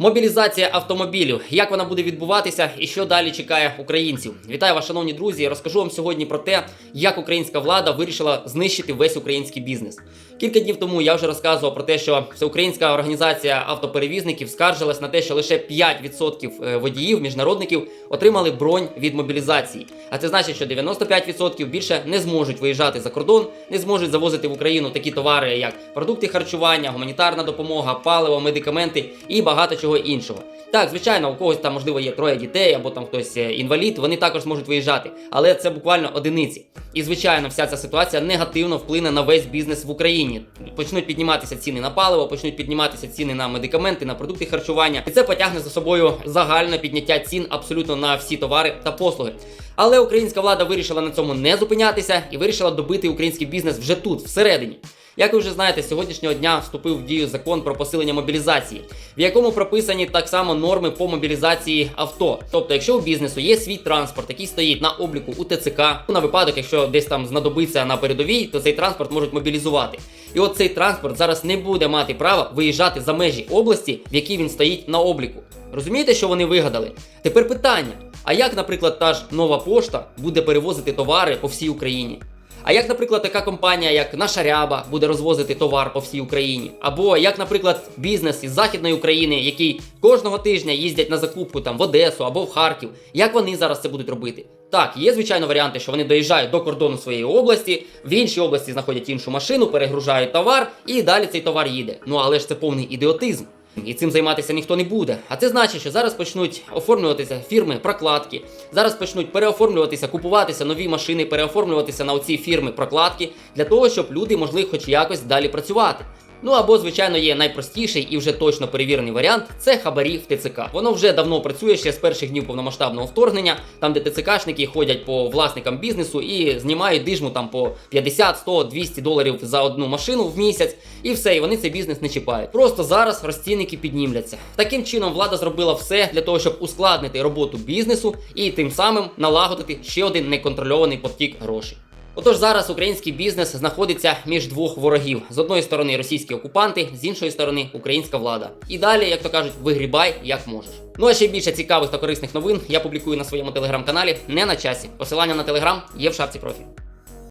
Мобілізація автомобілів. Як вона буде відбуватися і що далі чекає українців? Вітаю вас, шановні друзі. Розкажу вам сьогодні про те, як українська влада вирішила знищити весь український бізнес. Кілька днів тому я вже розказував про те, що всеукраїнська організація автоперевізників скаржилась на те, що лише 5% е, водіїв, міжнародників отримали бронь від мобілізації. А це значить, що 95% більше не зможуть виїжджати за кордон, не зможуть завозити в Україну такі товари, як продукти харчування, гуманітарна допомога, паливо, медикаменти і багато чого іншого. Так, звичайно, у когось там можливо є троє дітей або там хтось е, інвалід, вони також можуть виїжджати, але це буквально одиниці. І звичайно, вся ця ситуація негативно вплине на весь бізнес в Україні. Почнуть підніматися ціни на паливо, почнуть підніматися ціни на медикаменти, на продукти харчування, і це потягне за собою загальне підняття цін абсолютно на всі товари та послуги. Але українська влада вирішила на цьому не зупинятися і вирішила добити український бізнес вже тут, всередині. Як ви вже знаєте, сьогоднішнього дня вступив в дію закон про посилення мобілізації, в якому прописані так само норми по мобілізації авто. Тобто, якщо у бізнесу є свій транспорт, який стоїть на обліку у ТЦК, на випадок, якщо десь там знадобиться на передовій, то цей транспорт можуть мобілізувати. І от цей транспорт зараз не буде мати права виїжджати за межі області, в якій він стоїть на обліку. Розумієте, що вони вигадали? Тепер питання: а як, наприклад, та ж нова пошта буде перевозити товари по всій Україні? А як, наприклад, така компанія, як наша ряба, буде розвозити товар по всій Україні? Або як, наприклад, бізнес із Західної України, який кожного тижня їздять на закупку там в Одесу або в Харків, як вони зараз це будуть робити? Так, є звичайно варіанти, що вони доїжджають до кордону своєї області, в іншій області знаходять іншу машину, перегружають товар, і далі цей товар їде. Ну але ж це повний ідіотизм. І цим займатися ніхто не буде. А це значить, що зараз почнуть оформлюватися фірми прокладки. Зараз почнуть переоформлюватися, купуватися нові машини, переоформлюватися на оці фірми прокладки для того, щоб люди могли хоч якось далі працювати. Ну або, звичайно, є найпростіший і вже точно перевірений варіант це хабарі в ТЦК. Воно вже давно працює ще з перших днів повномасштабного вторгнення, там де ТЦКшники ходять по власникам бізнесу і знімають дижму там по 50, 100, 200 доларів за одну машину в місяць, і все, і вони цей бізнес не чіпають. Просто зараз розцінники піднімляться. Таким чином влада зробила все для того, щоб ускладнити роботу бізнесу і тим самим налагодити ще один неконтрольований потік грошей. Отож, зараз український бізнес знаходиться між двох ворогів: з одної сторони російські окупанти, з іншої сторони українська влада. І далі, як то кажуть, вигрібай як можеш. Ну а ще більше цікавих та корисних новин я публікую на своєму телеграм-каналі не на часі. Посилання на телеграм є в шапці профілю.